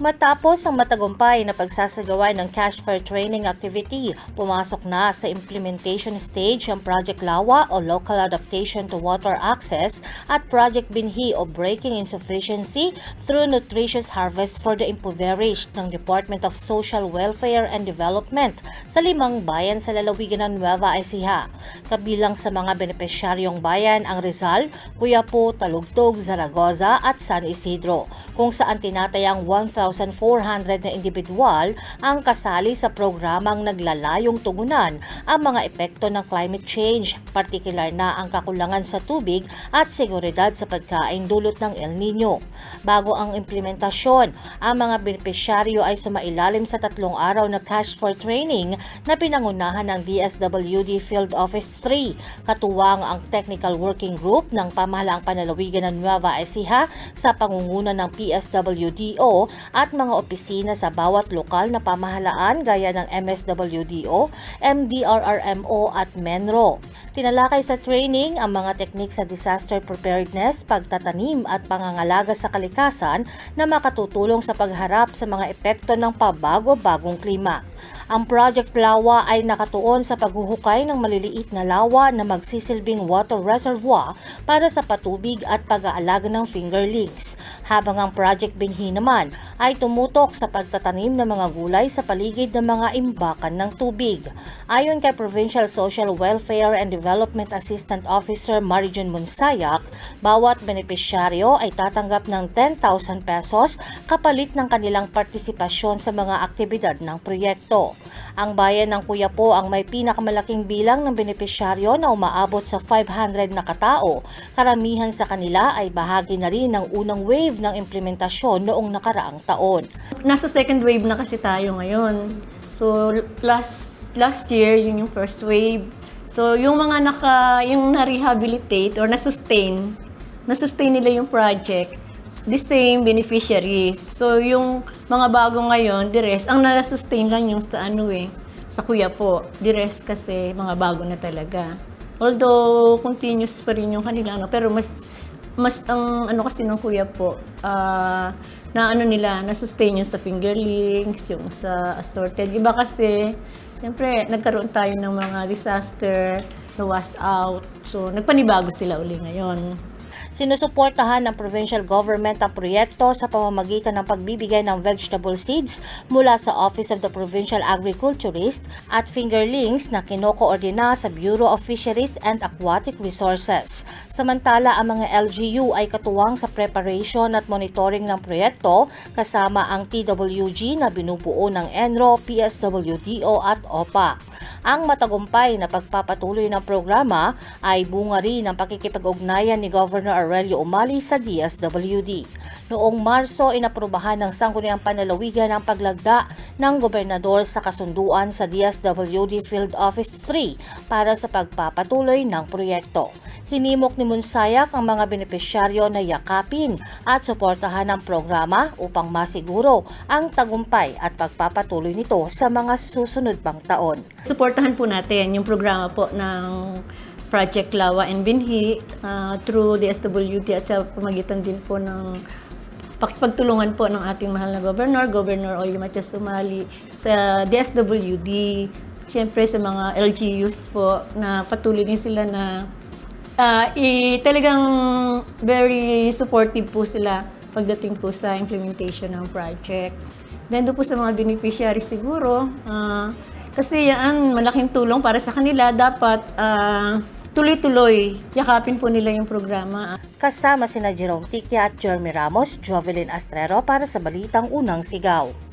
Matapos ang matagumpay na pagsasagawa ng cash for training activity, pumasok na sa implementation stage ang Project Lawa o Local Adaptation to Water Access at Project Binhi o Breaking Insufficiency through Nutritious Harvest for the Impoverished ng Department of Social Welfare and Development sa limang bayan sa lalawigan ng Nueva Ecija. Kabilang sa mga benepisyaryong bayan ang Rizal, Cuyapo, Talugtog, Zaragoza at San Isidro, kung saan tinatayang 1,400 na individual ang kasali sa programang naglalayong tugunan ang mga epekto ng climate change, partikular na ang kakulangan sa tubig at seguridad sa pagkain dulot ng El Nino. Bago ang implementasyon, ang mga benepisyaryo ay sumailalim sa tatlong araw na cash for training na pinangunahan ng DSWD Field Office 3, katuwang ang Technical Working Group ng Pamahalaang Panalawigan ng Nueva Ecija sa pangunguna ng PSWDO at mga opisina sa bawat lokal na pamahalaan gaya ng MSWDO, MDRRMO at MENRO. Tinalakay sa training ang mga teknik sa disaster preparedness, pagtatanim at pangangalaga sa kalikasan na makatutulong sa pagharap sa mga epekto ng pabago-bagong klima. Ang Project Lawa ay nakatuon sa paghuhukay ng maliliit na lawa na magsisilbing water reservoir para sa patubig at pag-aalaga ng fingerlings, habang ang Project Binhi naman ay tumutok sa pagtatanim ng mga gulay sa paligid ng mga imbakan ng tubig. Ayon kay Provincial Social Welfare and Development Assistant Officer Marijan Monsayak, bawat benepisyaryo ay tatanggap ng 10,000 pesos kapalit ng kanilang partisipasyon sa mga aktibidad ng proyekto. Ang bayan ng Kuyapo ang may pinakamalaking bilang ng benepisyaryo na umaabot sa 500 na katao. Karamihan sa kanila ay bahagi na rin ng unang wave ng implementasyon noong nakaraang taon. Nasa second wave na kasi tayo ngayon. So last last year, yun yung first wave. So yung mga naka yung na-rehabilitate or na-sustain, na-sustain nila yung project, the same beneficiaries. So yung mga bago ngayon, the rest, ang na-sustain lang yung sa ano eh, sa kuya po. The rest kasi mga bago na talaga. Although continuous pa rin yung kanila, ano, pero mas mas ang ano kasi ng kuya po, ah, na ano nila, na-sustain yung sa fingerlings, yung sa assorted. Iba kasi, siyempre, nagkaroon tayo ng mga disaster, na was out. So, nagpanibago sila uli ngayon. Sinusuportahan ng provincial government ang proyekto sa pamamagitan ng pagbibigay ng vegetable seeds mula sa Office of the Provincial Agriculturist at fingerlings na kinokoordina sa Bureau of Fisheries and Aquatic Resources. Samantala, ang mga LGU ay katuwang sa preparation at monitoring ng proyekto kasama ang TWG na binubuo ng ENRO, PSWDO at OPA. Ang matagumpay na pagpapatuloy ng programa ay bunga rin ng pakikipag-ugnayan ni Governor Aurelio Umali sa DSWD. Noong Marso, inaprubahan ng Sangguniang Panalawigan ang paglagda ng gobernador sa kasunduan sa DSWD Field Office 3 para sa pagpapatuloy ng proyekto. Hinimok ni Munsayak ang mga benepisyaryo na yakapin at suportahan ang programa upang masiguro ang tagumpay at pagpapatuloy nito sa mga susunod pang taon. Suportahan po natin yung programa po ng Project Lawa and Binhi ah, through the SWD at sa pamagitan din po ng pakipagtulungan po ng ating mahal na governor, Governor Oyo Matias Sumali sa DSWD, siyempre sa mga LGUs po na patuloy din sila na ah, i, talagang very supportive po sila pagdating po sa implementation ng project. Then doon po sa mga beneficiaries siguro, ah, kasi yan, malaking tulong para sa kanila. Dapat ah, tuloy-tuloy, yakapin po nila yung programa. Kasama sina Jerome Tikia at Jeremy Ramos, Jovelyn Astrero para sa Balitang Unang Sigaw.